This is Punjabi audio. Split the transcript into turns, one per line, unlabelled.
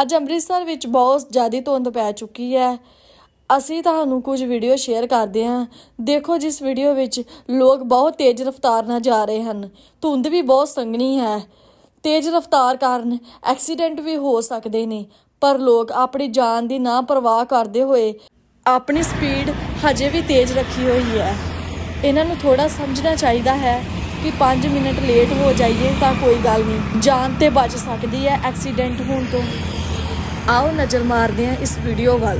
ਅੱਜ ਅੰਮ੍ਰਿਤਸਰ ਵਿੱਚ ਬਹੁਤ ਜ਼ਿਆਦਾ ਧੁੰਦ ਪੈ ਚੁੱਕੀ ਹੈ। ਅਸੀਂ ਤੁਹਾਨੂੰ ਕੁਝ ਵੀਡੀਓ ਸ਼ੇਅਰ ਕਰਦੇ ਹਾਂ। ਦੇਖੋ, ਜਿਸ ਵੀਡੀਓ ਵਿੱਚ ਲੋਕ ਬਹੁਤ ਤੇਜ਼ ਰਫ਼ਤਾਰ ਨਾਲ ਜਾ ਰਹੇ ਹਨ। ਧੁੰਦ ਵੀ ਬਹੁਤ ਸੰਘਣੀ ਹੈ। ਤੇਜ਼ ਰਫ਼ਤਾਰ ਕਾਰਨ ਐਕਸੀਡੈਂਟ ਵੀ ਹੋ ਸਕਦੇ ਨੇ, ਪਰ ਲੋਕ ਆਪਣੀ ਜਾਨ ਦੀ ਨਾ ਪਰਵਾਹ ਕਰਦੇ ਹੋਏ ਆਪਣੀ ਸਪੀਡ ਹਜੇ ਵੀ ਤੇਜ਼ ਰੱਖੀ ਹੋਈ ਹੈ। ਇਹਨਾਂ ਨੂੰ ਥੋੜਾ ਸਮਝਣਾ ਚਾਹੀਦਾ ਹੈ ਕਿ 5 ਮਿੰਟ ਲੇਟ ਹੋ ਜਾਈਏ ਤਾਂ ਕੋਈ ਗੱਲ ਨਹੀਂ। ਜਾਨ ਤੇ ਬਚ ਸਕਦੀ ਹੈ ਐਕਸੀਡੈਂਟ ਹੋਣ ਤੋਂ। ਆਓ ਨਜ਼ਰ ਮਾਰਦੇ ਹਾਂ ਇਸ ਵੀਡੀਓ ਵੱਲ